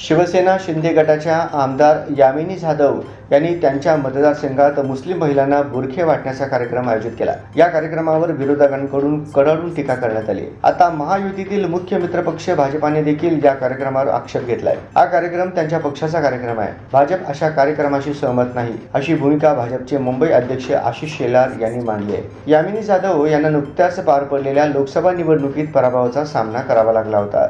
शिवसेना शिंदे गटाच्या आमदार यामिनी जाधव यांनी त्यांच्या मतदारसंघात मुस्लिम महिलांना बुरखे वाटण्याचा कार्यक्रम आयोजित केला. या कार्यक्रमावर विरोधकांकडून कडाडून टीका करण्यात आली. आता महायुतीतील मुख्य मित्रपक्ष भाजपाने देखील या कार्यक्रमावर आक्षेप घेतलाय. हा कार्यक्रम त्यांच्या पक्षाचा कार्यक्रम आहे. भाजप अशा कार्यक्रमाशी सहमत नाही अशी भूमिका भाजपचे मुंबई अध्यक्ष आशिष शेलार यांनी मांडली आहे. यामिनी जाधव यांना नुकत्याच पार पडलेल्या लोकसभा निवडणुकीत पराभवाचा सामना करावा लागला होता.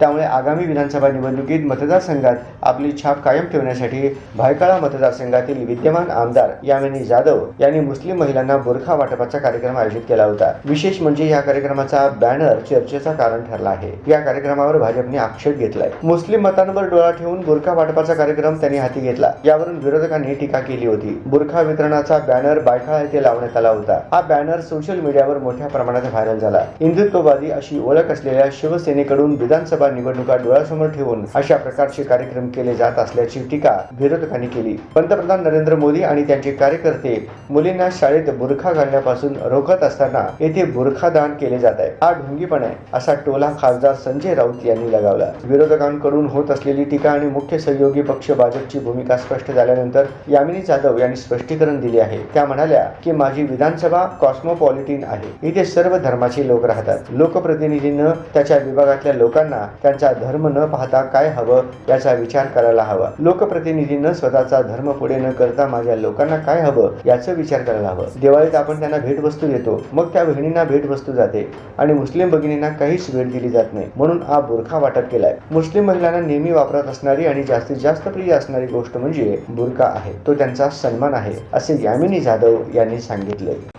त्यामुळे आगामी विधानसभा निवडणुकीत मतदारसंघात आपली छाप कायम ठेवण्यासाठी भायखळा मतदारसंघातील विद्यमान आमदार यामिनी जाधव यांनी मुस्लिम महिलांना बुरखा वाटपाचा कार्यक्रम आयोजित केला होता. विशेष म्हणजे या कार्यक्रमाचा बॅनर चर्चेचा कारण ठरला आहे. या कार्यक्रमावर भाजपने आक्षेप घेतलाय. मुस्लिम मतांवर डोळा ठेवून बुरखा वाटपाचा कार्यक्रम त्यांनी हाती घेतला. यावरून विरोधकांनी टीका केली होती. बुरखा वितरणाचा बॅनर बायखळा येथे लावण्यात आला होता. हा बॅनर सोशल मीडियावर मोठ्या प्रमाणात व्हायरल झाला. हिंदुत्ववादी अशी ओळख असलेल्या शिवसेनेकडून विधानसभा निवडणुका डोळ्यासमोर ठेवून अशा प्रकारचे कार्यक्रम केले जात असल्याची टीका विरोधकांनी केली. पंतप्रधान नरेंद्र मोदी आणि त्यांचे कार्यकर्ते मुलींना शाळेत बुरखा घालण्यापासून रोखत असताना येथे बुरखा दान केले जात आहे. हा ढोंगीपणा आहे असा टोला खासदार संजय राऊत यांनी लगावला. विरोधकांकडून होत असलेली टीका आणि मुख्य सहयोगी पक्ष भाजपची भूमिका स्पष्ट झाल्यानंतर यामिनी जाधव यांनी स्पष्टीकरण दिले आहे. त्या म्हणाल्या की माझी विधानसभा कॉस्मोपॉलिटिन आहे. इथे सर्व धर्माचे लोक राहतात. लोकप्रतिनिधीनं त्याच्या विभागातल्या लोकांना त्यांचा धर्म न पाहता काय हवं याचा विचार करायला हवा. लोकप्रतिनिधीनं स्वतःचा धर्म पुढे न करता माझ्या लोकांना काय हवं याचा विचार करायला हवं. दिवाळीत आपण त्यांना भेटवस्तू देतो. मग त्या बहिणींना भेटवस्तू जाते आणि मुस्लिम भगिनींना काहीच भेट दिली जात नाही. म्हणून हा बुरखा वाटप केलाय. मुस्लिम महिलांना नेहमी वापरत असणारी आणि जास्तीत जास्त प्रिय असणारी गोष्ट म्हणजे बुरखा आहे. तो त्यांचा सन्मान आहे असे यामिनी जाधव यांनी सांगितले